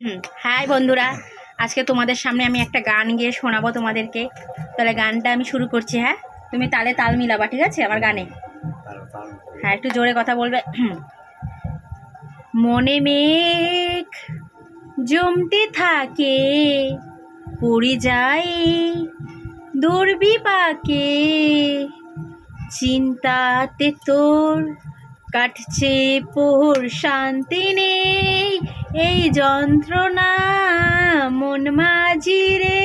হুম, high বন্ধুরা, আজকে তোমাদের সামনে আমি একটা গান গিয়ে শোনাবো তোমাদেরকে। তাহলে গানটা আমি শুরু করছি হ্যাঁ? তুমি তালে তাল মিলাবা, ঠিক আছে? আমার গানে। হ্যাঁ একটু জোরে কথা বলবে। মনে মেঘ জমতে থাকে, পড়ে যায় দুর্বিপাকে। চিন্তাতে তোর কাটছে পোর শান্তি নেই এই যন্ত্রণা মন মাঝি রে।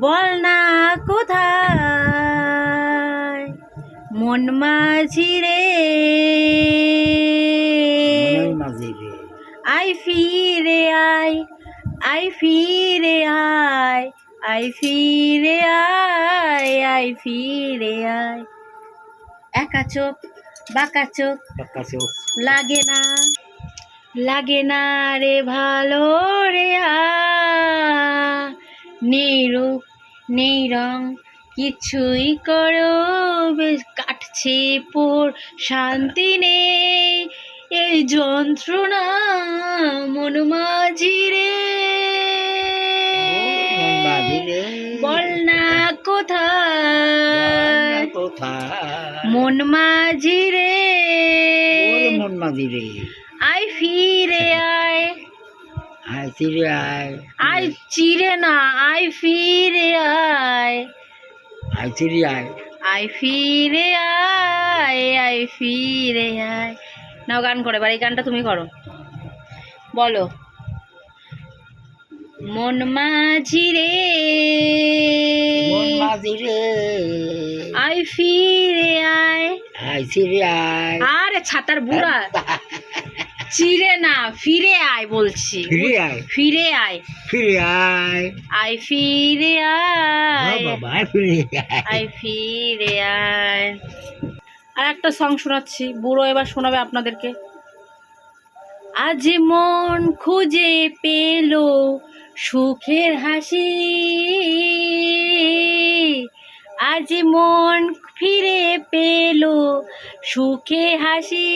বল না কোথায় মন মাঝি রে। আই ফিরে আয় আই ফিরে আয় আই ফিরে আয়। আই ফিরে আয়। একা চোখ বাঁকা চোখ। লাগে না লাগে না রে ভালো রে আ। নেই রূপ নেই রং কিছুই করো বেশ কাটছে পোর শান্তি নেই। এই যন্ত্রণা মন মাঝি রে বল কোথায়? মন মাঝি রে। মন মাঝি রে। আই ফিরে আয়। আয় ফিরে আয়। আই চিরে না আই ফিরে আয়। আয় ফিরে আয়। আই ফিরে আয় আই ফিরে আয়। নাও গান করে এবার এই গানটা তুমি করো। বলো। মন মাঝি রে মাঝি রে আই ফিরে আয়। আয় ফিরে আয়। আরে ছাতার বুড়া। চিরে না ফিরে আয় বলছি। ফিরে আয়। ফিরে আয়। ফিরে আয়। আই ফিরে আয়। বাবা আয় ফিরে আয়। আই ফিরে আয়। আর একটা সং শোনাচ্ছি বুড়ো এবার শোনাবে আপনাদেরকে। আজ মন খুঁজে পেল সুখের হাসি। আজ মন ফিরে পেল সুখে হাসি।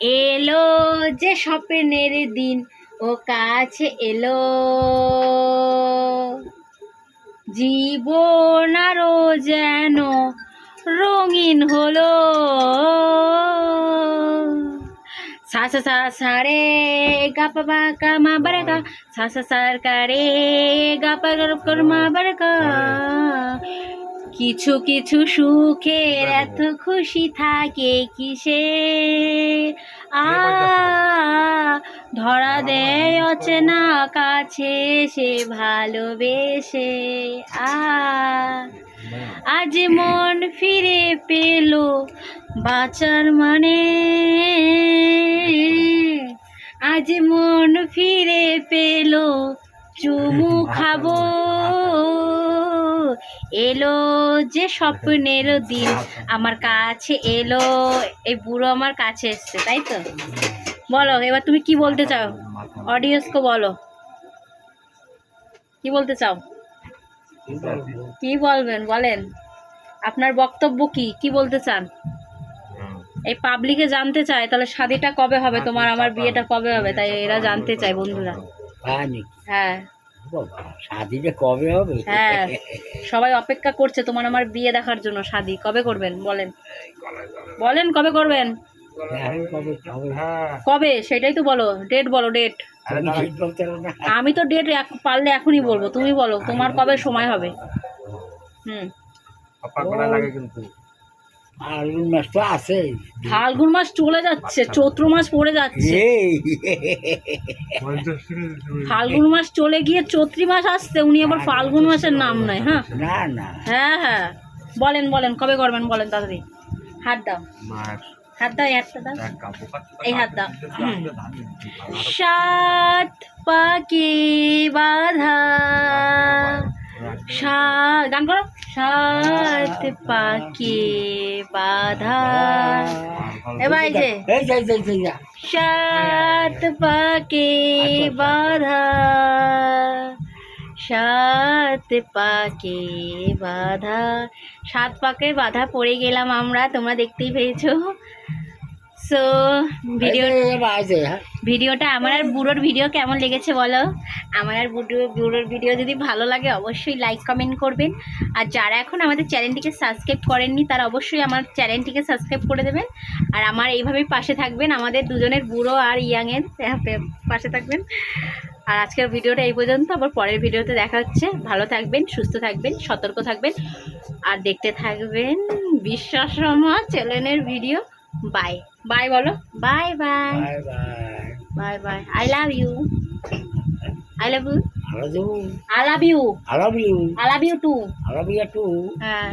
এলো যে স্বপ্নের দিন, ও কাছে এলো। জীবন আরও যেন রঙিন হলো। সা সা সা কা রে গা পা গা কর মা বারে গা কিছু কিছু সুখের এত খুশি থাকে কিসে আ ধরা দেয় অচেনা কাছে সে ভালোবেসে আ আজ মন ফিরে পেল বাঁচার মানে আজ মন ফিরে পেল, চুমু খাব। এলো যে স্বপ্নের দিন, আমার কাছে এলো, এই বুড়ো আমার কাছে এসছে, তাই তো? বলো, এবার তুমি কি বলতে চাও? অডিয়েন্সকে বলো। কি বলতে চাও? কি বলবেন, বলেন। আপনার বক্তব্য কি? কি বলতে চান? এই পাবলিকে জানতে চায় তাহলে শাদিটা কবে হবে? তোমার আমার বিয়েটা কবে হবে? তাই এরা জানতে চায় বন্ধুরা। হ্যাঁ শাদিটা কবে হবে? হ্যাঁ। সবাই অপেক্ষা করছে তোমার আমার বিয়ে দেখার জন্য শাদি কবে করবেন? বলেন। বলেন কবে করবেন? কবে সেটাই তো বলো। ডেট বলো ডেট আমি তো ডেট পারলে এখনই বলব। তুমি বলো তোমার কবে সময় হবে? হুম। ফাল্গুন মাস তো আছে ফাল্গুন মাস চলে যাচ্ছে চৈত্র মাস পড়ে যাচ্ছে। ফাল্গুন মাস চলে গিয়ে চৈত্রি মাস আসছে উনি আবার ফাল্গুন মাসের নাম নয় হ্যাঁ? না না। হ্যাঁ হ্যাঁ। বলেন বলেন কবে করবেন বলেন তাড়াতাড়ি। হাত দাও। হাত দাও এই হাতটা দাও। এই হাত দাও। সাত পাকে বাধা। সা গান করো। সাত পাকে বাধা। এবার যে। সাত পাকে বাধা। সাত পাকে বাধা। সাত পাকে বাধা পড়ে গেলাম আমরা তোমরা দেখতেই পেয়েছ। সো ভিডিও হ্যাঁ। ভিডিওটা আমার আর বুড়োর ভিডিও কেমন লেগেছে বলো? আমার আর বুড়ো বুড়োর ভিডিও যদি ভালো লাগে অবশ্যই লাইক কমেন্ট করবেন। আর যারা এখন আমাদের চ্যানেলটিকে সাবস্ক্রাইব করেননি তারা অবশ্যই আমার চ্যানেলটিকে সাবস্ক্রাইব করে দেবেন। আর আমার এইভাবেই পাশে থাকবেন আমাদের দুজনের বুড়ো আর ইয়াংয়ের পাশে থাকবেন। আর আজকের ভিডিওটা এই পর্যন্ত আবার পরের ভিডিওতে দেখা হচ্ছে। ভালো থাকবেন সুস্থ থাকবেন সতর্ক থাকবেন। আর দেখতে থাকবেন বিশ্বাস রমা চ্যানেলের ভিডিও বাই বাই বলো। Bye bye bye bye bye bye I love you I love you I love you আলাম you I love you too আলাম ইউ টু হ্যাঁ।